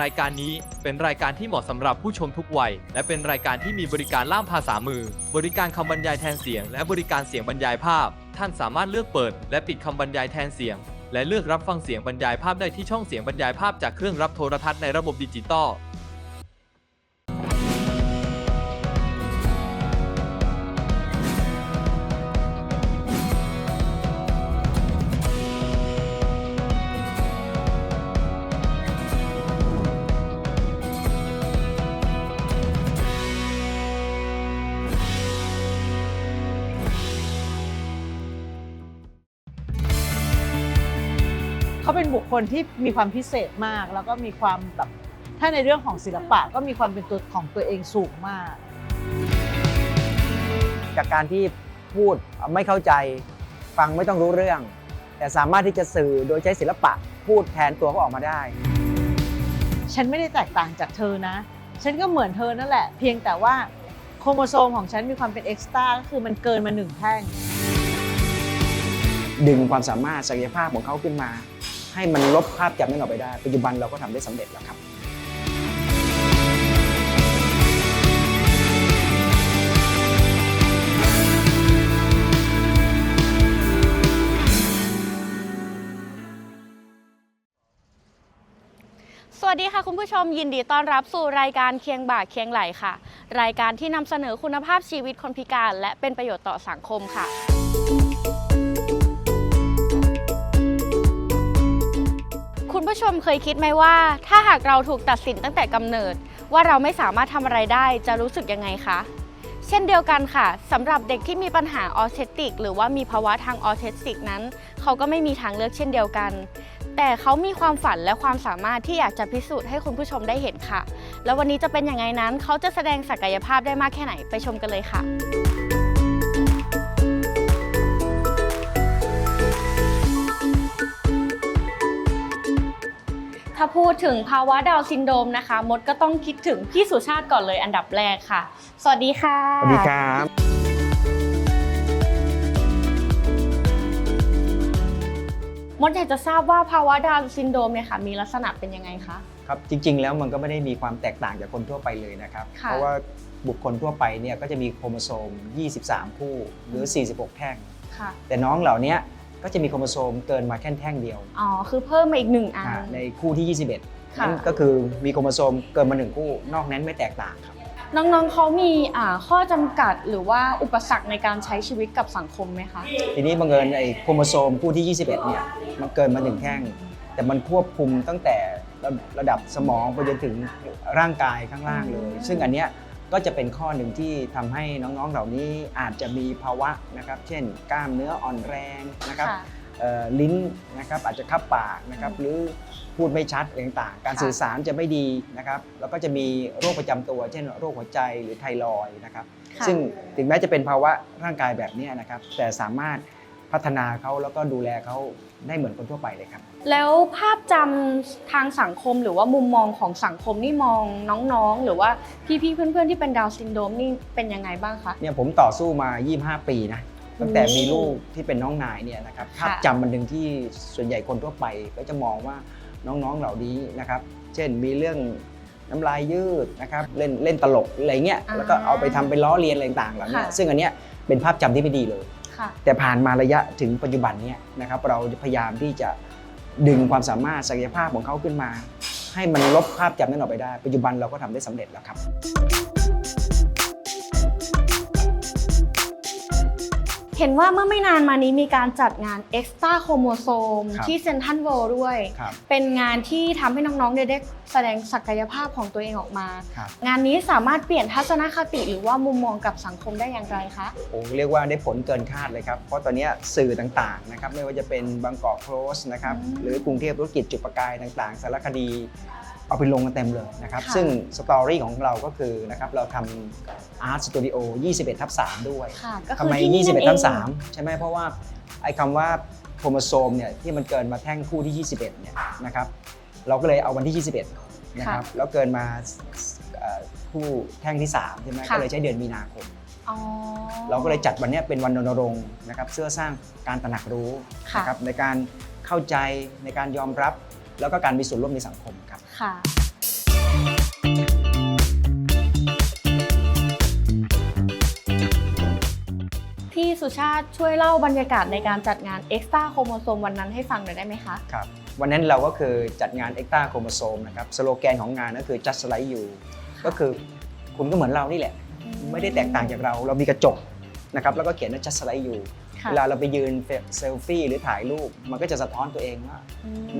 รายการนี้เป็นรายการที่เหมาะสำหรับผู้ชมทุกวัย และเป็นรายการที่มีบริการล่ามภาษามือ บริการคำบรรยายแทนเสียง และบริการเสียงบรรยายภาพ ท่านสามารถเลือกเปิด และปิดคำบรรยายแทนเสียง และเลือกรับฟังเสียงบรรยายภาพได้ที่ช่องเสียงบรรยายภาพจากเครื่องรับโทรทัศน์ในระบบดิจิตอล เขาเป็นบุคคลที่มีความพิเศษมาก แล้วก็มีความแบบถ้าในเรื่องของศิลปะก็มีความเป็นตัวของตัวเองสูงมาก จากการที่พูดไม่เข้าใจฟังไม่ต้องรู้เรื่อง แต่สามารถที่จะสื่อโดยใช้ศิลปะพูดแทนตัวเขาออกมาได้ ฉันไม่ได้แตกต่างจากเธอนะ ฉันก็เหมือนเธอนั่นแหละ เพียงแต่ว่าโครโมโซมของฉันมีความเป็นเอ็กซ์ตร้าก็คือมันเกินมาหนึ่งแท่งดึงความสามารถศักยภาพของเขาขึ้นมา ให้มันลบภาพจำนั้นออกไปได้ ปัจจุบันเราก็ทำได้สำเร็จแล้วครับ สวัสดีค่ะคุณผู้ชมยินดีต้อนรับสู่รายการเคียงบ่าเคียงไหลค่ะ รายการที่นำเสนอคุณภาพชีวิตคนพิการ และเป็นประโยชน์ต่อสังคมค่ะ คุณผู้ชมเคยคิดไหมว่า ถ้าหากเราถูกตัดสินตั้งแต่กำเนิด ว่าเราไม่สามารถทำอะไรได้จะรู้สึกยังไงคะ เช่นเดียวกันค่ะสำหรับเด็กที่มีปัญหาออทิสติก หรือว่ามีภาวะทางออทิสติกนั้น เขาก็ไม่มีทางเลือกเช่นเดียวกัน แต่เขามีความฝันและความสามารถที่อยากจะพิสูจน์ให้คุณผู้ชมได้เห็นค่ะ แล้ววันนี้จะเป็นยังไงนั้น เขาจะแสดงศักยภาพได้มากแค่ไหนไปชมกันเลยค่ะ ถ้าพูดถึงภาวะดาวน์ซินโดรมนะคะ มดก็ต้องคิดถึงพี่สุชาติก่อนเลยอันดับแรกค่ะ สวัสดีค่ะ สวัสดีครับมดอยากจะทราบว่าภาวะดาวน์ซินโดรมเนี่ยค่ะ มีลักษณะเป็นยังไงคะครับจริง ๆ แล้วมันก็ไม่ได้มีความแตกต่างจากคนทั่วไปเลยนะครับ ค่ะ เพราะว่าบุคคลทั่วไปเนี่ยก็จะมีโครโมโซม 23 คู่หรือ 46 แท่ง ค่ะ แต่น้องเหล่านี้ ก็จะมีโครโมโซมเกินมาแค่แท่งเดียวอ๋อ คือเพิ่มมาอีกหนึ่งอัน อ่าในคู่ที่ 21ค่ะนั่นก็คือมีโครโมโซมเกินมาหนึ่งคู่ นอกนั้นไม่แตกต่างครับ น้องๆเขามีอ่าข้อจำกัดหรือว่าอุปสรรคในการใช้ชีวิตกับสังคมไหมคะ ทีนี้บังเอิญไอ้โครโมโซมคู่ที่ 21 เนี่ยมันเกินมาหนึ่งแท่ง แต่มันควบคุมตั้งแต่ระระดับสมองไปจนถึงร่างกายข้างล่างเลย ซึ่งอันเนี้ย ก็จะเป็นข้อหนึ่งที่ทำให้น้องๆเหล่านี้อาจจะมีภาวะนะครับ เช่น กล้ามเนื้ออ่อนแรงนะครับค่ะเอ่อลิ้นนะครับอาจจะคับปากนะครับหรือพูดไม่ชัดอะไรต่างๆ การค่ะสื่อสารจะไม่ดีนะครับ แล้วก็จะมีโรคประจำตัว เช่น โรคหัวใจหรือไทรอยด์นะครับค่ะซึ่งถึงแม้จะเป็นภาวะร่างกายแบบเนี้ยนะครับ แต่สามารถพัฒนาเขาแล้วก็ดูแลเขาได้เหมือนคนทั่วไปเลยครับ แล้วภาพจำทางสังคมหรือว่ามุมมองของสังคมนี่มองน้องๆ หรือว่าพี่ๆเพื่อนๆที่เป็นดาวน์ซินโดรมนี่เป็นยังไงบ้างคะ เนี่ยผมต่อสู้มา 25 ปีนะตั้งแต่โอ้มีลูกที่เป็นน้องนายเนี่ยนะครับค่ะ ภาพจำมันหนึ่งที่ส่วนใหญ่คนทั่วไปก็จะมองว่าน้องๆเหล่านี้นะครับ เช่นมีเรื่องน้ำลายยืดนะครับเล่นเล่นตลกอะไรเงี้ยอ่าแล้วก็เอาไปทำเป็นล้อเลียนอะไรต่างๆเหล่านี้ค่ะ ซึ่งอันเนี้ยเป็นภาพจำที่ไม่ดีเลย ค่ะ แต่ผ่านมาระยะถึงปัจจุบันเนี่ยนะครับเราพยายามที่จะ ดึงความสามารถศักยภาพของเขาขึ้นมา ให้มันลบภาพจำนั้นออกไปได้ ปัจจุบันเราก็ทำได้สำเร็จแล้วครับ เห็นว่าเมื่อไม่นานมานี้มีการจัดงาน Extra Chromosome ครับที่เซนทันเวิลด์ด้วย ครับ เป็นงานที่ทำให้น้องๆเนี่ยได้แสดงศักยภาพของตัวเองออกมา ครับ งานนี้สามารถเปลี่ยนทัศนคติหรือว่ามุมมองกับสังคมได้อย่างไรคะ โอ้เรียกว่าได้ผลเกินคาดเลยครับ เพราะตอนนี้สื่อต่างๆนะครับไม่ว่าจะเป็นบางกอกโพสต์นะครับอืมหรือกรุงเทพธุรกิจจุดประกายต่างๆ สารคดี เอาไปลงกันเต็มเลยนะครับ ค่ะ ซึ่งสตอรี่ของเราก็คือนะครับเราทำอาร์ตสตูดิโอ21ทับ3ด้วย ค่ะก็ทำคือไม ที่นี่นั่นเอ21ทัง บ3ใช่ไหมเพราะว่าไอ้คำว่าโครโมโซมเนี่ยที่มันเกินมาแท่งคู่ที่ 21เนี่ยนะครับเราก็เลยเอาวันที่ 21นะครับแล้วเกินมาเอ่อคู่แท่งที่3ใช่ไหมค่ะ ก็เลยใช้เดือนมีนาคม อ๋อ เราก็เลยจัดวันเนี้ยเป็นวันรณรงค์นะครับเพื่อสร้างการตระหนักรู้ค่ะ นะครับในการเข้าใจในการยอมรับแล้วก็การมีส่วนร่วมในสังคม ค่ะ พี่สุชาติช่วยเล่าบรรยากาศในการจัดงาน Extra โครโมโซมวันนั้นให้ฟังหน่อยได้ไหมคะ ครับวันนั้นเราก็คือจัดงานเอ็กซ์ต a าโครโมโซมนะครับสโลแกนของงานก็คือจัดสไลด์อยู่ก็คือคุณก็เหมือนเรานี่แหละ ไม่ได้แตกต่างจากเรา เรามีกระจกนะครับแล้วก็เขียนว่าจัดสไลด์อยู่เวลาเราไปยืนเซลฟี่หรือถ่ายรูป มันก็จะสะท้อนตัวเองว่า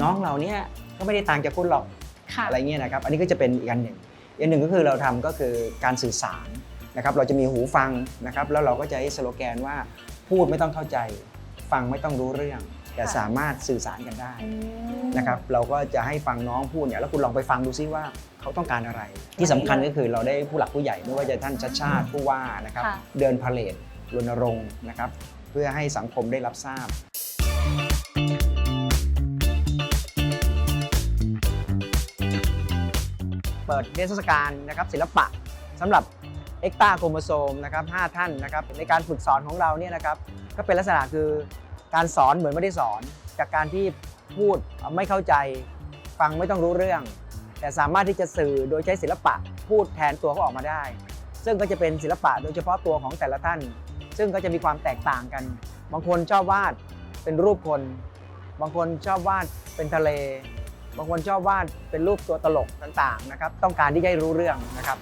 น้องเราเนี้ยก็ไม่ได้ต่างจากคุณหรอก อะไรเงี้ยนะครับ อันนี้ก็จะเป็นอีกอันหนึ่งอีกอันหนึ่งก็คือเราทำก็คือการสื่อสารนะครับเราจะมีหูฟังนะครับแล้วเราก็จะให้สโลแกนว่าพูดไม่ต้องเข้าใจ ฟังไม่ต้องรู้เรื่อง แต่ค่ะสามารถสื่อสารกันได้อืมนะครับเราก็จะให้ฟังน้องพูดเนี่ยแล้วคุณลองไปฟังดูซิว่าเขาต้องการอะไร ที่สำคัญก็คือเราได้ผู้หลักผู้ใหญ่ไม่ว่าจะท่านชัดชาติผู้ว่านะครับค่ะเดินพาเลทรณรงค์นะครับเพื่อให้สังคมได้รับทราบ ปิดนิทรรศการนะครับศิลปะสำหรับเอ็กตาโครโมโซมนะครับ5ท่านนะครับในการฝึกสอนของเราเนี่ยนะครับก็เป็นลักษณะคือการสอนเหมือนไม่ได้สอน จากการที่พูดไม่เข้าใจฟังไม่ต้องรู้เรื่อง แต่สามารถที่จะสื่อโดยใช้ศิลปะพูดแทนตัวเขาออกมาได้ ซึ่งก็จะเป็นศิลปะโดยเฉพาะตัวของแต่ละท่าน ซึ่งก็จะมีความแตกต่างกัน บางคนชอบวาดเป็นรูปคน บางคนชอบวาดเป็นทะเล บางคนชอบวาดเป็นรูปตัวตลกต่างๆนะครับต้องการที่จะให้รู้เรื่องนะครับ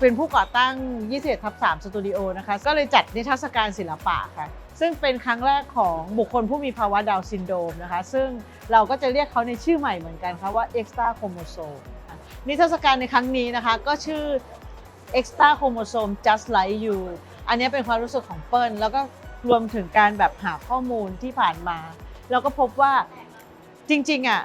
เป็นผู้ก่อตั้ง 21ทับ3สตูดิโอนะคะ ก็เลยจัดนิทรรศการศิลปะค่ะ ซึ่งเป็นครั้งแรกของบุคคลผู้มีภาวะดาวซินโดมนะคะ ซึ่งเราก็จะเรียกเขาในชื่อใหม่เหมือนกันค่ะว่า extra chromosome ค่ะนิทรรศการในครั้งนี้นะคะ ก็ชื่อ extra chromosome just like you อันนี้เป็นความรู้สึกของเปิ้ลแล้วก็รวมถึงการแบบหาข้อมูลที่ผ่านมาเราก็พบว่าจริงๆอะ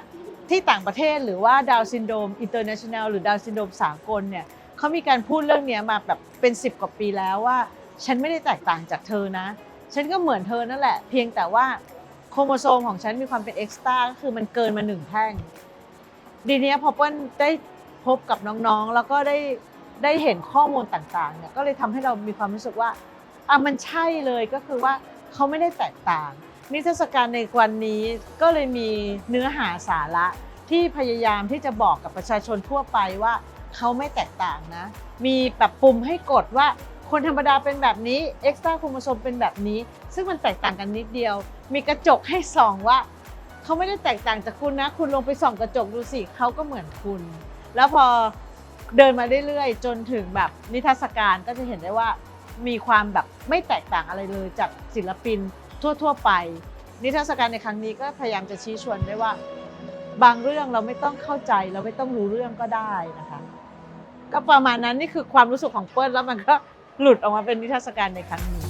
ที่ต่างประเทศหรือว่าดาวซินโดรมอินเตอร์เนชั่นแนลหรือดาวซินโดรมสากลเนี่ยเขามีการพูดเรื่องนี้มาแบบเป็น 10 กว่าปีแล้วว่า ฉันไม่ได้แตกต่างจากเธอนะ ฉันก็เหมือนเธอนั่นแหละ เพียงแต่ว่าโครโมโซมของฉันมีความเป็นเอ็กซ์ตร้าก็คือมันเกินมาหนึ่งแท่งดีเนี้ยพอเปิ้ลได้พบกับน้องๆ แล้วก็ได้ ได้เห็นข้อมูลต่างๆเนี่ยก็เลยทำให้เรามีความรู้สึกว่าอะมันใช่เลยก็คือว่าเขาไม่ได้แตกต่าง นิทรรศการในวันนี้ก็เลยมีเนื้อหาสาระที่พยายามที่จะบอกกับประชาชนทั่วไปว่าเขาไม่แตกต่างนะ มีแบบปุ่มให้กดว่าคนธรรมดาเป็นแบบนี้เอ็กซ์ตร้าโครโมโซมเป็นแบบนี้ ซึ่งมันแตกต่างกันนิดเดียว มีกระจกให้ส่องว่าเขาไม่ได้แตกต่างจากคุณนะ คุณลงไปส่องกระจกดูสิเขาก็เหมือนคุณ แล้วพอ เดินมาเรื่อยๆ จนถึงแบบนิทรรศการก็จะเห็นได้ว่ามีความแบบไม่แตกต่างอะไรเลยจากศิลปินทั่ว ๆ ไป นิทรรศการในครั้งนี้ก็พยายามจะชี้ชวนได้ว่า บางเรื่องเราไม่ต้องเข้าใจเราไม่ต้องรู้เรื่องก็ได้นะคะ ก็ประมาณนั้นนี่คือความรู้สึกของเปิ้ลแล้วมันก็หลุดออกมาเป็นนิทรรศการในครั้งนี้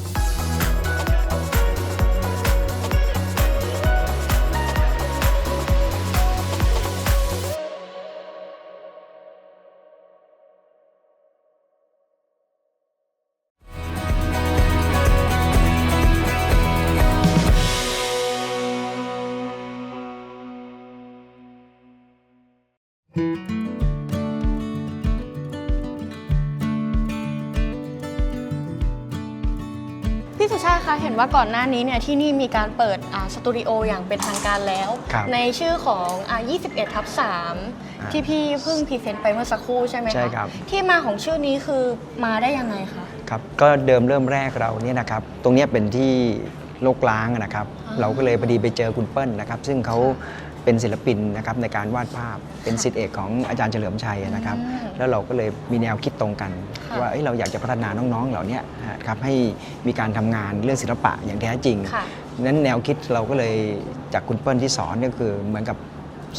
คะเห็นว่าก่อนหน้านี้เนี่ยที่นี่มีการเปิดอ่าสตูดิโออย่างเป็นทางการแล้ว ครับในชื่อของอ่า21ทับ3ที่พี่เพิ่งพรีเซนต์ไปเมื่อสักครู่ใช่ไหมคะใช่ครับ ที่มาของชื่อนี้คือมาได้ยังไงคะ ครับก็เดิมเริ่มแรกเราเนี่ยนะครับตรงเนี้ยเป็นที่โลกล้างอะนะครับ อ่า เราก็เลยพอดีไปเจอคุณเปิ้ลนะครับ ซึ่งเขา เป็นศิลปินนะครับในการวาดภาพเป็นศิษย์เอกของอาจารย์เฉลิมชัยนะครับอืมแล้วเราก็เลยมีแนวคิดตรงกันค่ะว่าเอ้ยเราอยากจะพัฒนาน้องๆเหล่าเนี้ยนะครับให้มีการทำงานเรื่องศิลปะอย่างแท้จริงค่ะนั้นแนวคิดเราก็เลยจากคุณเปิ้ลที่สอนก็คือเหมือนกับ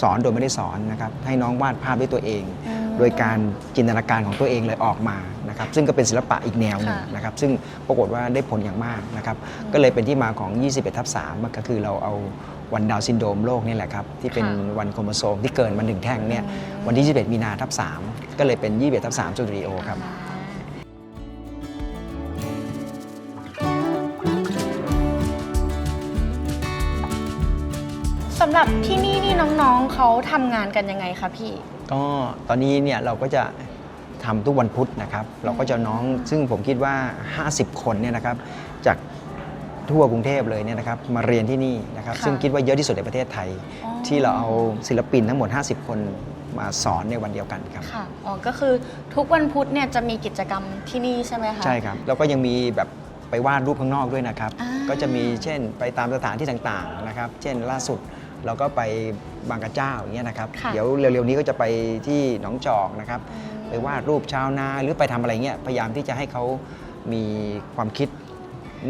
สอนโดยไม่ได้สอนนะครับให้น้องวาดภาพด้วยตัวเองอืมโดยการจินตนาการของตัวเองเลยออกมานะครับซึ่งก็เป็นศิลปะอีกแนวหนึ่งค่ะนะครับซึ่งปรากฏว่าได้ผลอย่างมากนะครับก็เลยเป็นที่มาของ 21ทับ3มันก็คือเราเอา วันดาวน์ซินโดรมโลกนี่แหละครับ ที่เป็นค่ะวันโครโมโซมที่เกินมาหนึ่งแท่งเนี่ยอืมวันที่ 21 มีนาทับ 3 ก็เลยเป็น 21ทับ3สตูดิโอครับสำหรับที่นี่นี่น้องๆเขาทำงานกันยังไงคะพี่ ก็ตอนนี้เนี่ยเราก็จะทำทุกวันพุธนะครับ เราก็จะน้องซึ่งผมคิดว่า 50 คนเนี่ยนะครับจาก ทั่วกรุงเทพเลยเนี่ยนะครับมาเรียนที่นี่นะครับค่ะซึ่งคิดว่าเยอะที่สุดในประเทศไทย อ๋อ ที่เราเอาศิลปินทั้งหมด 50 คนมาสอนในวันเดียวกันครับ ค่ะ อ๋อ ก็คือทุกวันพุธเนี่ยจะมีกิจกรรมที่นี่ใช่ไหมคะ ใช่ครับ แล้วก็ยังมีแบบไปวาดรูปข้างนอกด้วยนะครับ อ่า ก็จะมีเช่นไปตามสถานที่ต่างๆนะครับ เช่นล่าสุดเราก็ไปบางกระเจ้าอย่างเงี้ยนะครับ ค่ะ เดี๋ยวเร็วๆนี้ก็จะไปที่หนองจอกนะครับ อืม ไปวาดรูปชาวนาหรือไปทำอะไรเงี้ยพยายามที่จะให้เขามีความคิด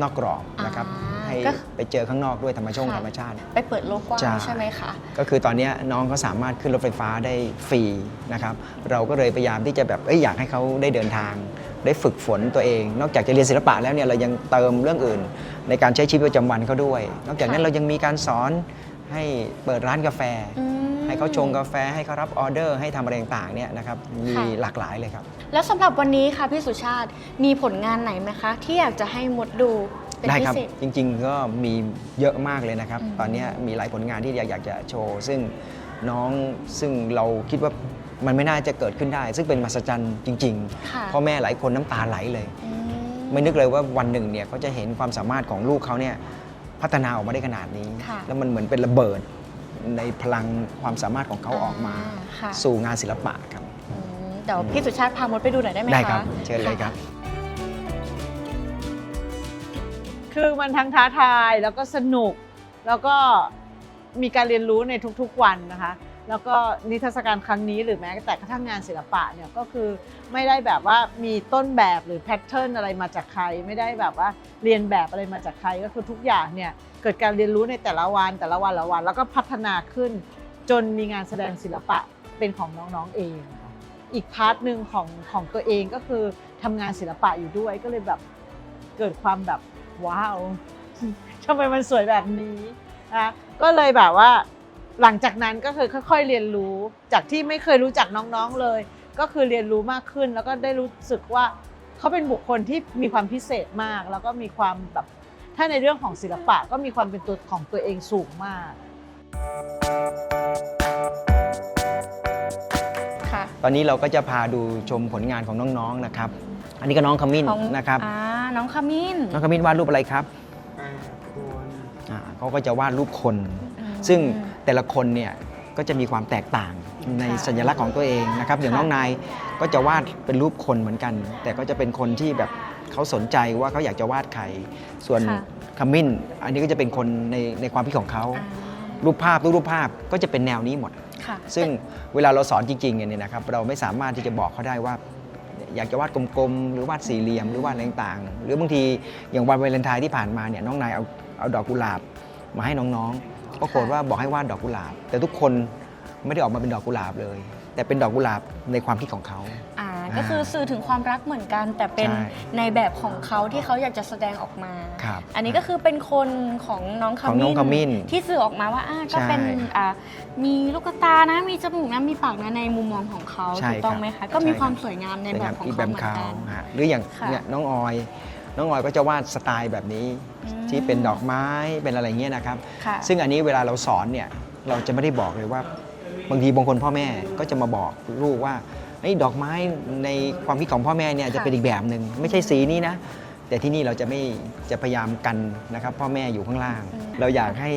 นอกกรอบนะครับอ่าให้ก็ ไปเจอข้างนอกด้วยธรรมชาติค่ะธรรมชาติ ไปเปิดโลกกว้างใช่ ใช่ไหมคะ ก็คือตอนเนี้ยน้องเขาสามารถขึ้นรถไฟฟ้าได้ฟรีนะครับเราก็เลยพยายามที่จะแบบเอ้ยอยากให้เขาได้เดินทาง ได้ฝึกฝนตัวเอง นอกจากจะเรียนศิลปะแล้วเนี่ยเรายังเติมเรื่องอื่น ในการใช้ชีวิตประจำวันเขาด้วย นอกจากนั้นค่ะ เรายังมีการสอนให้เปิดร้านกาแฟ อืม ให้เขาชงกาแฟให้เขารับออเดอร์ ให้ทำอะไรต่างๆเนี่ยนะครับมีค่ะ หลากหลายเลยครับ แล้วสำหรับวันนี้ค่ะพี่สุชาติมีผลงานไหนไหมคะ ที่อยากจะให้มดดูเป็นได้พิครับ เศษ จริงๆก็มีเยอะมากเลยนะครับ อืม ตอนเนี้ยมีหลายผลงานที่อยากจะโชว์ ซึ่งน้องซึ่งเราคิดว่ามันไม่น่าจะเกิดขึ้นได้ ซึ่งเป็นมหัศจรรย์จริงค่ะๆพ่อแม่หลายคนน้ำตาไหลเลย อืม ไม่นึกเลยว่าวันหนึ่งเนี่ยเขาจะเห็นความสามารถของลูกเขาเนี่ยพัฒนาออกมาได้ขนาดนี้ ค่ะ แล้วมันเหมือนเป็นระเบิด ในพลังความสามารถของเขาออกมา ค่ะสู่งานศิลปะครับ อืมเดี๋ยวพี่สุชาติพามดไปดูหน่อยได้ไหมคะได้ครับเชิญเลยครับคือมันทั้งท้าทายแล้วก็สนุก แล้วก็มีการเรียนรู้ในทุกๆวันนะคะ แล้วก็นิทรรศการครั้งนี้หรือแม้แต่กระทั่งงานศิลปะเนี่ยก็คือไม่ได้แบบว่ามีต้นแบบหรือแพทเทิร์นอะไรมาจากใคร ไม่ได้แบบว่าเรียนแบบอะไรมาจากใครก็คือทุกอย่างเนี่ยเกิดการเรียนรู้ในแต่ละวันแต่ละวันละวัน แล้วก็พัฒนาขึ้น จนมีงานแสดงศิลปะเป็นของน้องๆเอง อีกพาร์ทหนึ่งของของตัวเองก็คือทำงานศิลปะอยู่ด้วยก็เลยแบบเกิดความแบบว้าวทำไมมันสวยแบบนี้นะก็เลยแบบว่า หลังจากนั้นก็คือค่อย ๆ เรียนรู้จากที่ไม่เคยรู้จักน้องๆเลย ก็คือเรียนรู้มากขึ้น แล้วก็ได้รู้สึกว่าเขาเป็นบุคคลที่มีความพิเศษมาก แล้วก็มีความแบบถ้าในเรื่องของศิลปะก็มีความเป็นตัวของตัวเองสูงมากค่ะ ตอนนี้เราก็จะพาดูชมผลงานของน้องๆนะครับ อันนี้ก็น้องขมิ้นของนะครับอ่าน้องขมิ้น น้องขมิ้นวาดรูปอะไรครับอ่าเขาก็จะวาดรูปคนอืมซึ่ง แต่ละคนเนี่ยก็จะมีความแตกต่างในค่ะสัญลักษณ์ของตัวเองนะครับอย่างค่ะน้องนายก็จะวาดเป็นรูปคนเหมือนกัน แต่ก็จะเป็นคนที่แบบเขาสนใจว่าเขาอยากจะวาดใคร ส่วนค่ะขมิ้น อันนี้ก็จะเป็นคนในในความคิดของเขาอ่ารูปภาพรูปรูปภาพก็จะเป็นแนวนี้หมดค่ะซึ่งเวลาเราสอนจริงๆเนี่ยนะครับเราไม่สามารถที่จะบอกเขาได้ว่า อยากจะวาดกลมๆ หรือวาดสี่เหลี่ยมหรือวาดอะไรต่างๆ หรือบางทีอย่างวันวาเลนไทน์ที่ผ่านมาเนี่ยน้องนายเอาเอาดอกกุหลาบมาให้น้องๆ ปรากฏว่าบอกให้วาดดอกกุหลาบ แต่ทุกคนไม่ได้ออกมาเป็นดอกกุหลาบเลย แต่เป็นดอกกุหลาบในความคิดของเขา อ่าก็คือสื่อถึงความรักเหมือนกัน แต่เป็นใช่ในแบบของเขาที่เขาอยากจะแสดงออกมา ครับอันนี้ก็คือเป็นคนของน้องขของน้มิ้องขมิ้นที่สื่อออกมาว่าอ่าก็ใช่เป็นอ่ามีลูกตานะมีจมูกนะมีปากนะในมุมมองของเขาใช่ถูกต้องครับไหมคะก็มีใช่ความครับสวยงามในเป็นแบบของอีกเขาแบบเหมือนเขากัน ฮะหรืออย่างค่ะ เนี่ยน้องออย น้องออยก็จะวาดสไตล์แบบนี้อืมที่เป็นดอกไม้เป็นอะไรเงี้ยนะครับ ค่ะ ซึ่งอันนี้เวลาเราสอนเนี่ยเราจะไม่ได้บอกเลยว่า บางทีบางคนพ่อแม่ก็จะมาบอกลูกว่าไอ้ยดอกไม้ในความคิดของพ่อแม่เนี่ยจะค่ะเป็นอีกแบบหนึ่งไม่ใช่สีนี้นะ แต่ที่นี่เราจะไม่จะพยายามกันนะครับ พ่อแม่อยู่ข้างล่าง เราอยากให้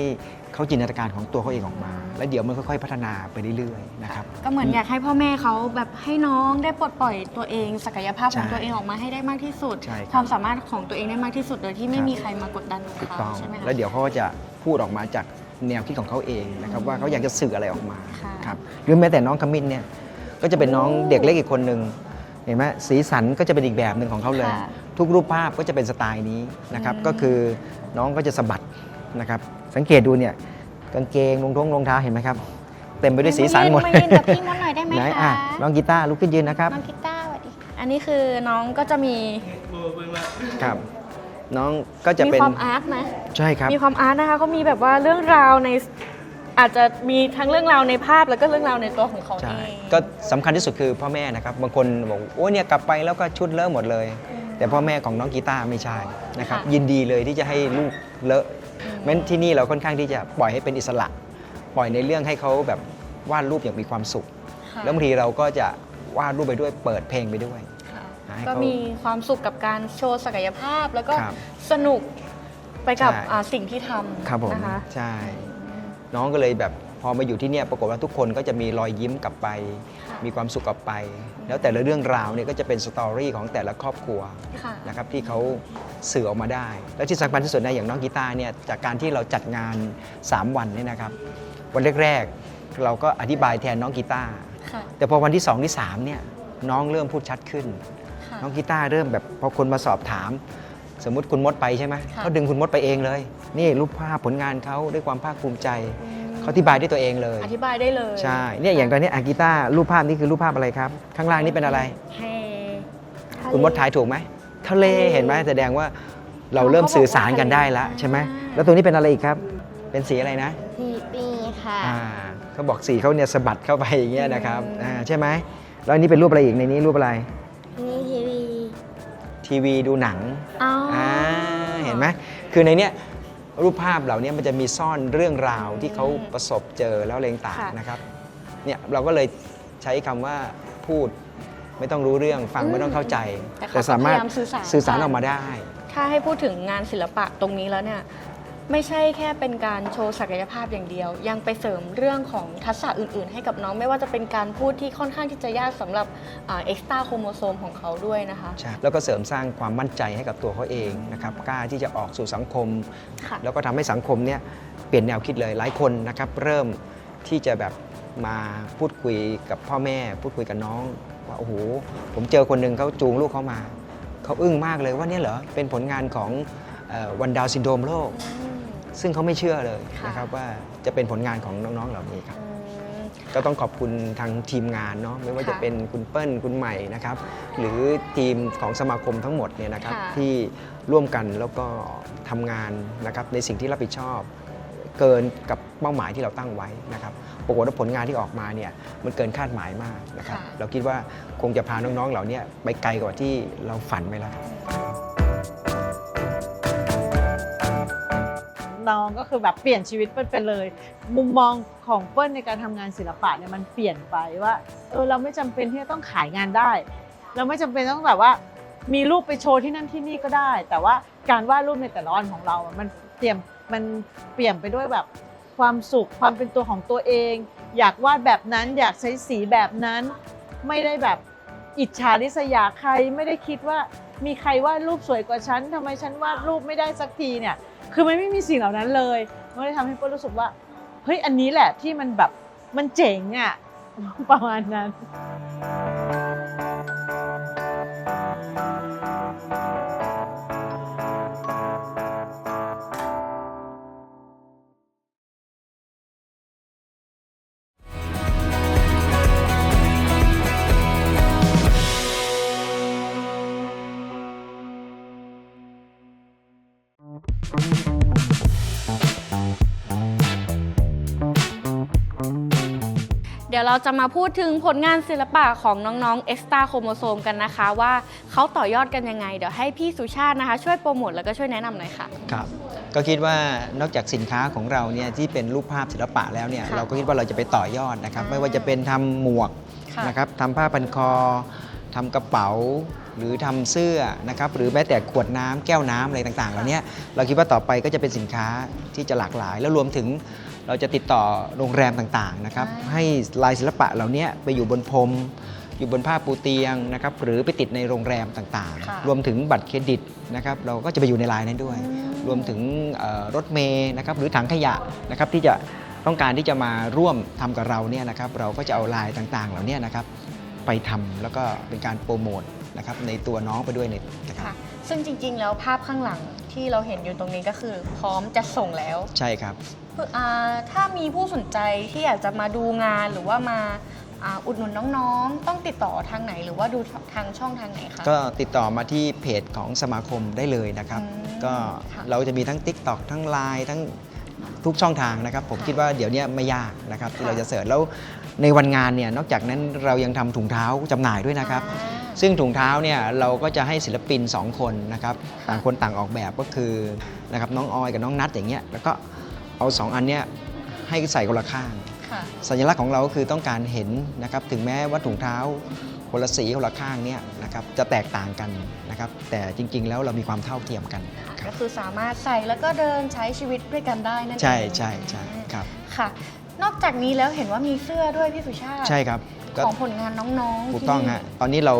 เขาจินตนาการของตัวเขาเองออกมา แล้วเดี๋ยวมันค่อยๆพัฒนาไปเรื่อยๆนะครับ ก็เหมือนอยากให้พ่อแม่เขาแบบให้น้องได้ปลดปล่อยตัวเอง ศักยภาพของใช่ตัวเองออกมาให้ได้มากที่สุด ใช่ครับความสามารถของตัวเองได้มากที่สุด โดยที่ไม่ครับ มีใครมากดดันถูกเขาต้อง ใช่ไหมคะ แล้วเดี๋ยวเขาก็จะพูดออกมาจากแนวคิดของเขาเองนะครับว่าเขาอยากจะสื่ออะไรออกมาค่ะ ครับหรือแม้แต่น้องขมิ้นเนี่ยก็จะเป็นน้องโอ้เด็กเล็กอีกคนหนึ่งเห็นไหมสีสันก็จะเป็นอีกแบบหนึ่งของเขาเลย ค่ะทุกรูปภาพก็จะเป็นสไตล์นี้นะครับอืม ก็คือน้องก็จะสะบัดนะครับสังเกตดูเนี่ย กางเกงรองท้องรองเท้าเห็นไหมครับ เต็มไปด้วยสีสันหมดมายืนกับพี่มดหน่อยได้ไหมไหนคะอะน้องกีตาร์ลุกขึ้นยืนนะครับน้องกีตาร์สวัสดีอันนี้คือน้องก็จะมีครับ น้องก็จะมีเป็นความอาร์ตไหมใช่ครับ มีความอาร์ตนะคะเขามีแบบว่าเรื่องราวในอาจจะมีทั้งเรื่องราวในภาพแล้วก็เรื่องราวในตัวของเขาใช่เองก็สำคัญที่สุดคือพ่อแม่นะครับ บางคนบอกโอ้ยเนี่ยกลับไปแล้วก็ชุดเลอะหมดเลย แต่พ่อแม่ของน้องกีตาร์ไม่ใช่นะครับ ค่ะ ยินดีเลยที่จะให้ลูกเลอะ แม้นที่นี่เราค่อนข้างที่จะปล่อยให้เป็นอิสระ ปล่อยในเรื่องให้เขาแบบวาดรูปอย่างมีความสุข ค่ะแล้วบางทีเราก็จะวาดรูปไปด้วยเปิดเพลงไปด้วย ค่ะให้ก็เขามีความสุขกับการโชว์ศักยภาพ แล้วก็ครับสนุกไปกับใช่ อ่าสิ่งที่ทำครับผมนะคะใช่ น้องก็เลยแบบพอมาอยู่ที่เนี่ยปรากฏว่าทุกคนก็จะมีรอยยิ้มกลับไป มีความสุขกลับไป แล้วแต่ละเรื่องราวเนี่ยก็จะเป็นสตอรี่ของแต่ละครอบครัวค่ะ นะครับที่เขาสื่อออกมาได้ แล้วที่สำคัญที่สุดนะอย่างน้องกีตาร์เนี่ยจากการที่เราจัดงาน 3 วันเนี่ยนะครับ วันแรกๆเราก็อธิบายแทนน้องกีตาร์ค่ะ แต่พอวันที่ 2 ที่3เนี่ยน้องเริ่มพูดชัดขึ้น ค่ะ น้องกีตาร์เริ่มแบบพอคนมาสอบถาม สมมุติคุณมดไปใช่ไหมค่ะ เขาดึงคุณมดไปเองเลย นี่รูปภาพผลงานเขาด้วยความภาคภูมิใจ เขาอธิบายด้วยตัวเองเลย อธิบายได้เลยใช่เนี่ยอย่างตอนนี้อากีตาร์รูปภาพนี้คือรูปภาพอะไรครับ ข้างล่างนี่เป็นอะไรให้คุณมดทายถูกไหมทะเลเห็นไหมแสดงว่าเราเริ่มสื่อสารกันได้แล้วใช่ไหมแล้วตรงนี้เป็นอะไรอีกครับ เป็นสีอะไรนะทีปีค่ะ อ่าเขาบอกสีเขาเนี่ยสะบัดเข้าไปอย่างเงี้ยนะครับอ่าใช่ไหมแล้วอันนี้เป็นรูปอะไรอีกในนี้รูปอะไร นี่ทีวีทีวีดูหนัง อ๋อออ่าเห็นไหมคือในเนี้ย รูปภาพเหล่านี้มันจะมีซ่อนเรื่องราวที่เขาประสบเจอแล้วอะไรต่างค่ะๆนะครับเนี่ยเราก็เลยใช้คำว่าพูดไม่ต้องรู้เรื่องฟังไม่ต้องเข้าใจ แต่เขาแต่สามารถพยายามสื่อสารสื่อสารออกมาได้ ถ้าให้พูดถึงงานศิลปะตรงนี้แล้วเนี่ย ไม่ใช่แค่เป็นการโชว์ศักยภาพอย่างเดียว ยังไปเสริมเรื่องของทักษะอื่น ๆ ให้กับน้องไม่ว่าจะเป็นการพูดที่ค่อนข้างที่จะยากสำหรับเอ็กซ์ตร้าโครโมโซมของเขาด้วยนะคะใช่แล้วก็เสริมสร้างความมั่นใจให้กับตัวเขาเองนะครับกล้าที่จะออกสู่สังคมค่ะแล้วก็ทำให้สังคมเนี่ยเปลี่ยนแนวคิดเลยหลายคนนะครับเริ่มที่จะแบบมาพูดคุยกับพ่อแม่ พูดคุยกับน้องว่าโอ้โหผมเจอคนหนึ่งเขาจูงลูกเขามาเขาอึ้งมากเลยว่าเนี่ยเหรอเป็นผลงานของเอ่อวันดาวน์ซินโดรมโลก ซึ่งเขาไม่เชื่อเลยค่ะนะครับว่าจะเป็นผลงานของน้องๆเหล่านี้ครับอืมก็ต้องขอบคุณทางทีมงานเนาะไม่ว่าค่ะจะเป็นคุณเปิ้ลคุณใหม่นะครับ หรือทีมของสมาคมทั้งหมดเนี่ยนะครับค่ะที่ร่วมกันแล้วก็ทำงานนะครับในสิ่งที่รับผิดชอบ เกินกับเป้าหมายที่เราตั้งไว้นะครับปรากฏว่าผลงานที่ออกมาเนี่ยมันเกินคาดหมายมากนะครับค่ะเราคิดว่าคงจะพาน้องๆเหล่านี้ไปไกลกว่าที่เราฝันไว้แล้ว น้องก็คือแบบเปลี่ยนชีวิตเปิ้ลไปเลย มุมมองของเปิ้ลในการทำงานศิลปะเนี่ยมันเปลี่ยนไปว่าเออเราไม่จำเป็นที่จะต้องขายงานได้ เราไม่จำเป็นต้องแบบว่ามีรูปไปโชว์ที่นั่นที่นี่ก็ได้ แต่ว่าการวาดรูปในแต่ละวันของเรา มันเปลี่ยนมันเปลี่ยนไปด้วยแบบความสุขความเป็นตัวของตัวเอง อยากวาดแบบนั้น อยากใช้สีแบบนั้น ไม่ได้แบบอิจฉาริษยาใครไม่ได้คิดว่า มีใครวาดรูปสวยกว่าฉันทำไมฉันวาดรูปไม่ได้สักทีเนี่ย คือมันไม่มีสิ่งเหล่านั้นเลยมันเลยทำให้เปิ้ลรู้สึกว่าเฮ้ยอันนี้แหละที่มันแบบมันเจ๋งอะประมาณนั้น เดี๋ยวเราจะมาพูดถึงผลงานศิลปะของน้องๆเอ็กซ์ตาโครโมโซมกันนะคะ ว่าเขาต่อยอดกันยังไง เดี๋ยวให้พี่สุชาตินะคะ ช่วยโปรโมทแล้วก็ช่วยแนะนำหน่อยค่ะ ครับก็คิดว่านอกจากสินค้าของเราเนี่ยที่เป็นรูปภาพศิลปะแล้วเนี่ยค่ะเราก็คิดว่าเราจะไปต่อยอดนะครับ อ่าไม่ว่าจะเป็นทำหมวกค่ะนะครับทำผ้าพันคอทำกระเป๋า หรือทำเสื้อนะครับหรือแม้แต่ขวดน้ำแก้วน้ำอะไรต่างๆเหล่านี้เราคิดว่าต่อไปก็จะเป็นสินค้าที่จะหลากหลาย แล้วรวมถึง เราจะติดต่อโรงแรมต่างๆนะครับอ่าให้ลายศิลปะเหล่านี้ไปอยู่บนพรมอยู่บนผ้าปูเตียงนะครับหรือไปติดในโรงแรมต่างค่ะๆรวมถึงบัตรเครดิตนะครับเราก็จะไปอยู่ในลายนั้นด้วยอืมรวมถึงเอ่อรถเมย์นะครับหรือถังขยะนะครับที่จะต้องการที่จะมาร่วมทำกับเราเนี่ยนะครับเราก็จะเอาลายต่างๆ เหล่านี้นะครับไปทำแล้วก็เป็นการโปรโมทนะครับในตัวน้องไปด้วยเนี่ยนะครับค่ะซึ่งจริงๆ แล้วภาพข้างหลังที่เราเห็นอยู่ตรงนี้ก็คือพร้อมจะส่งแล้วใช่ครับคื ออ่าถ้ามีผู้สนใจที่อยากจะมาดูงานหรือว่ามาอ่าอุดหนุนน้องๆ ต้องติดต่อทางไหน หรือว่าดูทางช่องทางไหนคะ ก็ติดต่อมาที่เพจของสมาคมได้เลยนะครับ อืมก็ค่ะเราจะมีทั้ง Tik t o อกทั้ง Line ทั้งทุกช่องทางนะครับ ผมค่ะคิดว่าเดี๋ยวเนี้ไม่ยากนะครับที่ค่ะ เราจะเสิร์ชแล้วในวันงานเนี่ยนอกจากนั้นเรายังทำถุงเท้าจำหน่ายด้วยนะครับ อ่า ซึ่งถุงเท้าเนี่ยเราก็จะให้ศิลปิน 2 คนนะครับค่ะต่างคนต่างออกแบบก็คือนะครับน้องออยกับน้องนัทอย่างเงี้ยแล้วก็ เอา 2 อันเนี้ยให้ใส่คนละข้าง ค่ะสัญลักษณ์ของเราก็คือต้องการเห็นนะครับถึงแม้ว่าถุงเท้าคนละสีคนละข้างเนี่ยนะครับจะแตกต่างกันนะครับแต่จริง ๆ แล้วเรามีความเท่าเทียมกันคก็รับคือสามารถใส่แล้วก็เดินใช้ชีวิตด้วยกันได้นั่นเองใช่ใช่ใช่ครับค่ะ นอกจากนี้แล้วเห็นว่ามีเสื้อด้วยพี่สุชาติใช่ครับก็ ของผลงานน้องๆถูกที่ต้องฮะ ตอนนี้เรา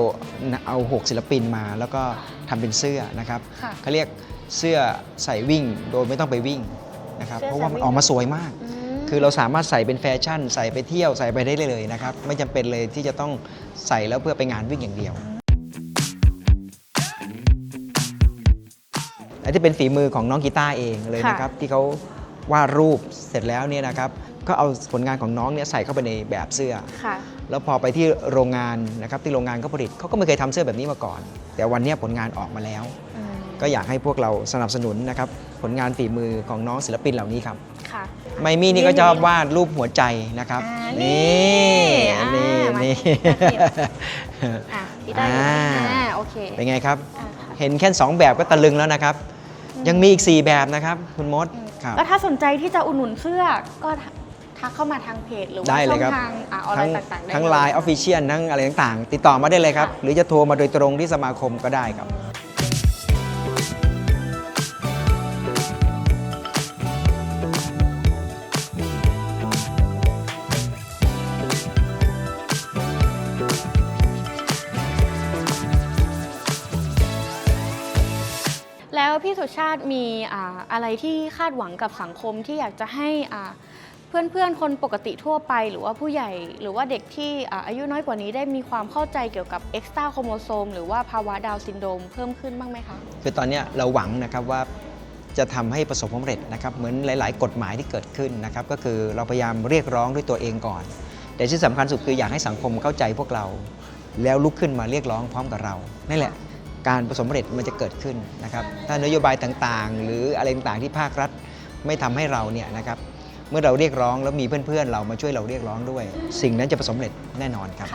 เอา 6 ศิลปินมา แล้วก็ทำเป็นเสื้อนะครับค่ะ เขาเรียกเสื้อใส่วิ่งโดยไม่ต้องไปวิ่ง นะครับเสื้อเพราะว่ามันใส่วิ่งออกมาสวยมากอืมคือเราสามารถใส่เป็นแฟชั่น ใส่ไปเที่ยวใส่ไปได้เลยนะครับไม่จำเป็นเลยที่จะต้องใส่แล้วเพื่อไปงานวิ่งอย่างเดียวอันที่เป็นฝีมือของน้องกีตาร์เองเลยนะครับที่เขาวาดรูปเสร็จแล้วเนี่ยนะครับก็เอาผลงานของน้องเนี่ยใส่เข้าไปในแบบเสื้อ ค่ะ แล้วพอไปที่โรงงานนะครับที่โรงงานเขาผลิตเขาก็ไม่เคยทำเสื้อแบบนี้มาก่อน แต่วันนี้ผลงานออกมาแล้วอืมก็อยากให้พวกเราสนับสนุนนะครับ ผลงานฝีมือของน้องศิลปินเหล่านี้ครับ ค่ะ ไมมี่นี่ก็ชอบวาดรูปหัวใจนะครับ อ่านี่นี่นี่อ่านี่ อะพี่ได้อ่า อ่าโอเคเป็นไงครับ อ่าค่ะ เห็นแค่สองแบบก็ตะลึงแล้วนะครับ ยังมีอีก 4 แบบนะครับ คุณมดครับแล้วถ้าสนใจที่จะอุดหนุนเสื้อก็ทักเข้ามาทางเพจหรือว่าได้เลช่อยงครับทางอ่าออนไลทั้งน์ต่างๆได้ทั้งเลยไลน์ออฟฟิเชียลทั้งอะไรต่างๆ ติดต่อมาได้เลยครับค่ะหรือจะโทรมาโดยตรงที่สมาคมก็ได้ครับแสุชาติมีอะไรที่คาดหวังกับสังคมที่อยากจะให้เพื่อนๆ คนปกติทั่วไป หรือว่าผู้ใหญ่ หรือว่าเด็กที่อายุน้อยกว่านี้ได้มีความเข้าใจเกี่ยวกับเอ็กซ์ตร้าโครโมโซมหรือว่าภาวะดาวซินโดมเพิ่มขึ้นบ้างไหมคะ คือตอนนี้เราหวังนะครับว่าจะทำให้ประสบความสำเร็จนะครับเหมือนหลาย ๆ กฎหมายที่เกิดขึ้นนะครับก็คือเราพยายามเรียกร้องด้วยตัวเองก่อน แต่ที่สำคัญสุดคืออยากให้สังคมเข้าใจพวกเรา แล้วลุกขึ้นมาเรียกร้องพร้อมกับเรานั่นแหละ การผสมผสามสำเร็จมันจะเกิดขึ้นนะครับถ้านโยบายต่างๆ หรืออะไรต่างๆที่ภาครัฐไม่ทำให้เราเนี่ยนะครับเมื่อเราเรียกร้องแล้วมีเพื่อนๆ เรามาช่วยเราเรียกร้องด้วย สิ่งนั้นจะประสบความสำเร็จแน่นอนครับ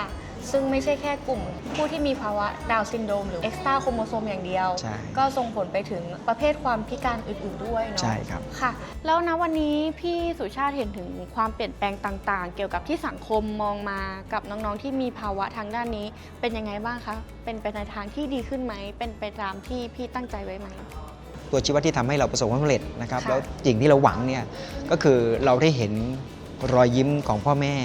ซึ่งไม่ใช่แค่กลุ่ม ผู้ที่มีภาวะดาวน์ซินโดรมหรือเอ็กซ์ตร้าโครโมโซมอย่างเดียว ใช่ก็ส่งผลไปถึงประเภทความพิการอื่น ๆด้วยเนาะใช่ครับ ค่ะ แล้วนะวันนี้พี่สุชาติเห็นถึงความเปลี่ยนแปลงต่างๆ เกี่ยวกับที่สังคมมองมากับน้องๆที่มีภาวะทางด้านนี้ เป็นยังไงบ้างคะเป็นไปในทางที่ดีขึ้นไหม เป็นไปตามที่พี่ตั้งใจไว้ไหม ตัวชี้วัดที่ทำให้เราประสบความสำเร็จนะครับ ค่ะ แล้วสิ่งที่เราหวังเนี่ยก็คือเราได้เห็นรอยยิ้มของพ่อแม่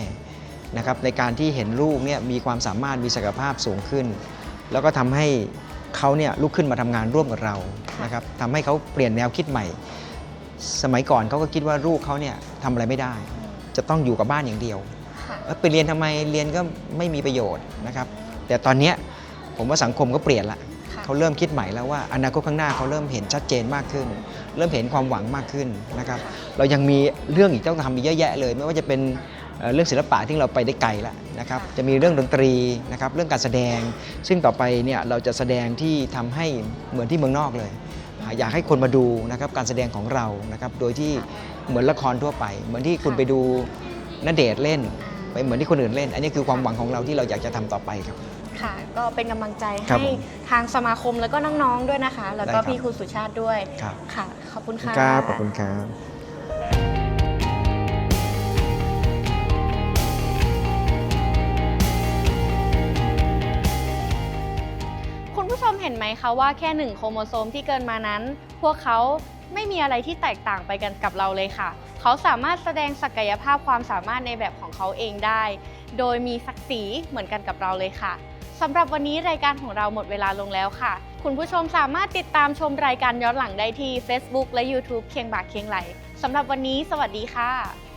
นะครับในการที่เห็นลูกเนี่ยมีความสามารถมีศักยภาพสูงขึ้น แล้วก็ทำให้เขาเนี่ยลุกขึ้นมาทำงานร่วมกับเรานะครับทำให้เขาเปลี่ยนแนวคิดใหม่ สมัยก่อนเขาก็คิดว่าลูกเขาเนี่ยทำอะไรไม่ได้ จะต้องอยู่กับบ้านอย่างเดียวค่ะเอ้ยไปเรียนทำไมเรียนก็ไม่มีประโยชน์นะครับ แต่ตอนเนี้ยผมว่าสังคมก็เปลี่ยนละค่ะเขาเริ่มคิดใหม่แล้วว่าอนาคตข้างหน้าเขาเริ่มเห็นชัดเจนมากขึ้น เริ่มเห็นความหวังมากขึ้นนะครับ เรายังมีเรื่องอีกต้องทำอีกเยอะแยะเลย ไม่ว่าจะเป็น เอ่อเรื่องศิลปะที่เราไปได้ไกลแล้วนะครับจะมีเรื่องดนตรีนะครับเรื่องการแสดง ซึ่งต่อไปเนี่ยเราจะแสดงที่ทำให้เหมือนที่เมืองนอกเลยอ่าอยากให้คนมาดูนะครับการแสดงของเรานะครับโดยที่เหมือนละครทั่วไป เหมือนที่คุณไปดูณเดชน์เล่น ไปเหมือนที่คนอื่นเล่น อันนี้คือความหวังของเราที่เราอยากจะทำต่อไปครับค่ะก็เป็นกำลังใจครับให้ผมทางสมาคมแล้วก็น้องๆด้วยนะคะ แล้วก็ได้ครับพี่ครูสุชาติด้วยครับค่ะขอบคุณค่ะครับขอบคุณครับ เห็นไหมคะว่าแค่หนึ่งโครโมโซมที่เกินมานั้น พวกเขาไม่มีอะไรที่แตกต่างไปกันกับเราเลยค่ะ เขาสามารถแสดงศักยภาพความสามารถในแบบของเขาเองได้ โดยมีศักดิ์ศรีเหมือนกันกับเราเลยค่ะสำหรับวันนี้รายการของเราหมดเวลาลงแล้วค่ะ คุณผู้ชมสามารถติดตามชมรายการย้อนหลังได้ที่ Facebook และ YouTube เคียงบ่าเคียงไหลสำหรับวันนี้ สวัสดีค่ะ